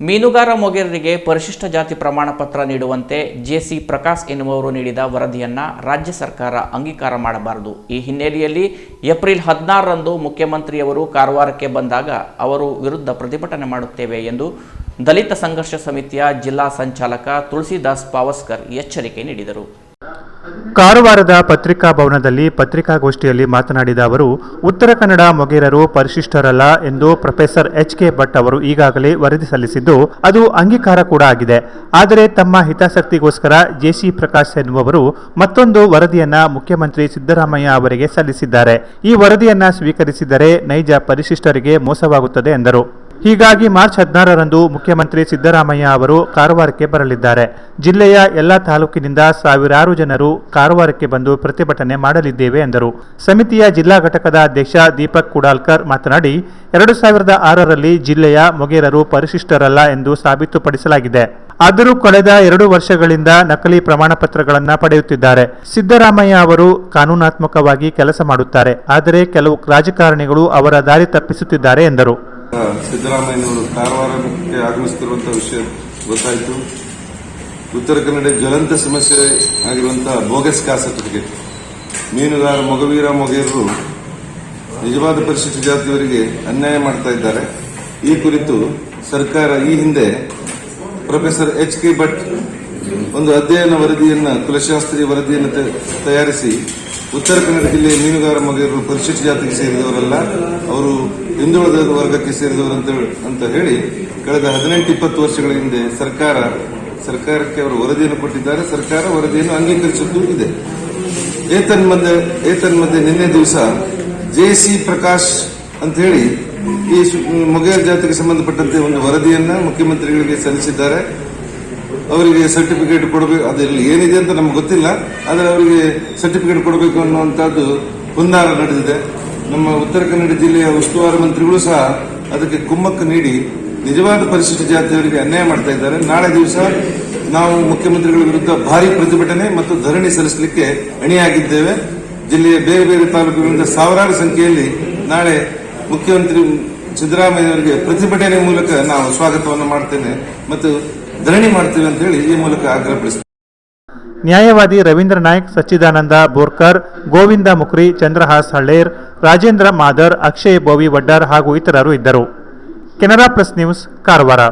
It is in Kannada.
ಮೀನುಗಾರ ಮೊಗೇರರಿಗೆ ಪರಿಶಿಷ್ಟ ಜಾತಿ ಪ್ರಮಾಣ ಪತ್ರ ನೀಡುವಂತೆ ಜೆಸಿ ಪ್ರಕಾಶ್ ಎನ್ನುವರು ನೀಡಿದ ವರದಿಯನ್ನ ರಾಜ್ಯ ಸರ್ಕಾರ ಅಂಗೀಕಾರ ಮಾಡಬಾರದು. ಈ ಹಿನ್ನೆಲೆಯಲ್ಲಿ ಏಪ್ರಿಲ್ ಹದಿನಾರರಂದು ಮುಖ್ಯಮಂತ್ರಿಯವರು ಕಾರವಾರಕ್ಕೆ ಬಂದಾಗ ಅವರು ವಿರುದ್ಧ ಪ್ರತಿಭಟನೆ ಮಾಡುತ್ತೇವೆ ಎಂದು ದಲಿತ ಸಂಘರ್ಷ ಸಮಿತಿಯ ಜಿಲ್ಲಾ ಸಂಚಾಲಕ ತುಳಸಿದಾಸ್ ಪಾವಸ್ಕರ್ ಎಚ್ಚರಿಕೆ ನೀಡಿದರು. ಕಾರವಾರದ ಪತ್ರಿಕಾ ಭವನದಲ್ಲಿ ಪತ್ರಿಕಾಗೋಷ್ಠಿಯಲ್ಲಿ ಮಾತನಾಡಿದ ಅವರು, ಉತ್ತರ ಕನ್ನಡ ಮೊಗೇರರು ಪರಿಶಿಷ್ಟರಲ್ಲ ಎಂದು ಪ್ರೊಫೆಸರ್ ಎಚ್ ಕೆ ಭಟ್ ಅವರು ಈಗಾಗಲೇ ವರದಿ ಸಲ್ಲಿಸಿದ್ದು, ಅದು ಅಂಗೀಕಾರ ಕೂಡ ಆಗಿದೆ. ಆದರೆ ತಮ್ಮ ಹಿತಾಸಕ್ತಿಗೋಸ್ಕರ ಜೆಸಿ ಪ್ರಕಾಶ್ ಎನ್ನುವವರು ಮತ್ತೊಂದು ವರದಿಯನ್ನ ಮುಖ್ಯಮಂತ್ರಿ ಸಿದ್ದರಾಮಯ್ಯ ಅವರಿಗೆ ಸಲ್ಲಿಸಿದ್ದಾರೆ. ಈ ವರದಿಯನ್ನ ಸ್ವೀಕರಿಸಿದರೆ ನೈಜ ಪರಿಶಿಷ್ಟರಿಗೆ ಮೋಸವಾಗುತ್ತದೆ ಎಂದರು. ಹೀಗಾಗಿ ಮಾರ್ಚ್ ಹದಿನಾರರಂದು ಮುಖ್ಯಮಂತ್ರಿ ಸಿದ್ದರಾಮಯ್ಯ ಅವರು ಕಾರವಾರಕ್ಕೆ ಬರಲಿದ್ದಾರೆ. ಜಿಲ್ಲೆಯ ಎಲ್ಲ ತಾಲೂಕಿನಿಂದ ಸಾವಿರಾರು ಜನರು ಕಾರವಾರಕ್ಕೆ ಬಂದು ಪ್ರತಿಭಟನೆ ಮಾಡಲಿದ್ದೇವೆ ಎಂದರು. ಸಮಿತಿಯ ಜಿಲ್ಲಾ ಘಟಕದ ಅಧ್ಯಕ್ಷ ದೀಪಕ್ ಕುಡಾಲ್ಕರ್ ಮಾತನಾಡಿ, ಎರಡು ಸಾವಿರದ ಆರರಲ್ಲಿ ಜಿಲ್ಲೆಯ ಮೊಗೇರರು ಪರಿಶಿಷ್ಟರಲ್ಲ ಎಂದು ಸಾಬೀತುಪಡಿಸಲಾಗಿದೆ. ಆದರೂ ಕಳೆದ ಎರಡು ವರ್ಷಗಳಿಂದ ನಕಲಿ ಪ್ರಮಾಣ ಪತ್ರಗಳನ್ನು ಪಡೆಯುತ್ತಿದ್ದಾರೆ. ಸಿದ್ದರಾಮಯ್ಯ ಅವರು ಕಾನೂನಾತ್ಮಕವಾಗಿ ಕೆಲಸ ಮಾಡುತ್ತಾರೆ, ಆದರೆ ಕೆಲವು ರಾಜಕಾರಣಿಗಳು ಅವರ ದಾರಿ ತಪ್ಪಿಸುತ್ತಿದ್ದಾರೆ ಎಂದರು. ಸಿದ್ದರಾಮಯ್ಯನವರು ಕಾರವಾರಕ್ಕೆ ಆಗಮಿಸುತ್ತಿರುವಂತಹ ವಿಷಯ ಗೊತ್ತಾಯಿತು. ಉತ್ತರ ಕನ್ನಡ ಜ್ವಲಂತ ಸಮಸ್ಯೆ ಆಗಿರುವಂತಹ ಬೋಗಸ್ ಕಾ ಸರ್ಟಿಫಿಕೇಟ್ ಮೀನುಗಾರ ಮೊಗವೀರ ಮೊಗೇರರು ನಿಜವಾದ ಪರಿಶಿಷ್ಟ ಜಾತಿಯವರಿಗೆ ಅನ್ಯಾಯ ಮಾಡ್ತಾ ಇದ್ದಾರೆ. ಈ ಕುರಿತು ಸರ್ಕಾರ ಈ ಹಿಂದೆ ಪ್ರೊಫೆಸರ್ ಎಚ್ ಕೆ ಭಟ್ ಒಂದು ಅಧ್ಯಯನ ವರದಿಯನ್ನು, ಕುಲಶಾಸ್ತ್ರೀಯ ವರದಿಯನ್ನು ತಯಾರಿಸಿ ಉತ್ತರ ಕನ್ನಡ ಜಿಲ್ಲೆಯ ಮೀನುಗಾರ ಮಗೆಯರು ಪರಿಶಿಷ್ಟ ಜಾತಿಗೆ ಸೇರಿದವರಲ್ಲ, ಅವರು ಹಿಂದುಳಿದ ವರ್ಗಕ್ಕೆ ಸೇರಿದವರು ಅಂತ ಹೇಳಿ- ಕಳೆದ ಹದಿನೆಂಟು ಇಪ್ಪತ್ತು ವರ್ಷಗಳ ಹಿಂದೆ ಸರ್ಕಾರ, ಸರ್ಕಾರಕ್ಕೆ ಅವರು ವರದಿಯನ್ನು ಕೊಟ್ಟಿದ್ದಾರೆ. ಸರ್ಕಾರ ವರದಿಯನ್ನು ಅಂಗೀಕರಿಸಿದ್ದು ಇದೆ. ಏತನ್ಮಧ್ಯೆ ಏತನ್ಮಧ್ಯೆ ನಿನ್ನೆ ದಿವಸ ಜೆ ಸಿ ಪ್ರಕಾಶ್ ಅಂತ ಹೇಳಿ ಈ ಮೊಗೇರ್ ಜಾತಿಗೆ ಸಂಬಂಧಪಟ್ಟಂತೆ ಒಂದು ವರದಿಯನ್ನ ಮುಖ್ಯಮಂತ್ರಿಗಳಿಗೆ ಸಲ್ಲಿಸಿದ್ದಾರೆ. ಅವರಿಗೆ ಸರ್ಟಿಫಿಕೇಟ್ ಕೊಡಬೇಕು, ಅದರಲ್ಲಿ ಏನಿದೆ ಅಂತ ನಮ್ಗೆ ಗೊತ್ತಿಲ್ಲ, ಆದರೆ ಅವರಿಗೆ ಸರ್ಟಿಫಿಕೇಟ್ ಕೊಡಬೇಕು ಅನ್ನುವಂಥದ್ದು ಹುನ್ನಾರ ನಡೆದಿದೆ. ನಮ್ಮ ಉತ್ತರ ಕನ್ನಡ ಜಿಲ್ಲೆಯ ಉಸ್ತುವಾರಿ ಮಂತ್ರಿಗಳು ಸಹ ಅದಕ್ಕೆ ಕುಮ್ಮಕ್ಕು ನೀಡಿ ನಿಜವಾದ ಪರಿಶಿಷ್ಟ ಜಾತಿಯವರಿಗೆ ಅನ್ಯಾಯ ಮಾಡ್ತಾ ಇದ್ದಾರೆ. ನಾಳೆ ದಿವಸ ನಾವು ಮುಖ್ಯಮಂತ್ರಿಗಳ ವಿರುದ್ಧ ಭಾರಿ ಪ್ರತಿಭಟನೆ ಮತ್ತು ಧರಣಿ ಸಲ್ಲಿಸಲಿಕ್ಕೆ ಅಣಿಯಾಗಿದ್ದೇವೆ. ಜಿಲ್ಲೆಯ ಬೇರೆ ಬೇರೆ ತಾಲೂಕುಗಳಿಂದ ಸಾವಿರಾರು ಸಂಖ್ಯೆಯಲ್ಲಿ ನಾಳೆ ಮುಖ್ಯಮಂತ್ರಿ ಸಿದ್ದರಾಮಯ್ಯ ಅವರಿಗೆ ಪ್ರತಿಭಟನೆ ಮೂಲಕ ನಾವು ಸ್ವಾಗತವನ್ನು ಮಾಡ್ತೇನೆ. ಮತ್ತು ಧರಣಿ ಮಾಡ್ತೇವೆ ಅಂತ ಹೇಳಿ ಈ ಮೂಲಕ ಆಗ್ರಹಪಡಿಸ್ತೀವಿ ನ್ಯಾಯವಾದಿ ರವೀಂದ್ರ ನಾಯ್ಕ್, ಸಚ್ಚಿದಾನಂದ ಬೋರ್ಕರ್, ಗೋವಿಂದ ಮುಕ್ರಿ ಚಂದ್ರಹಾಸ್ ಹಳ್ಳೇರ್, ರಾಜೇಂದ್ರ ಮಾದರ್, ಅಕ್ಷಯ್ ಬೋವಿ ವಡ್ಡಾರ್ ಹಾಗೂ ಇತರರು ಇದ್ದರು. Canara plus news, Karwar.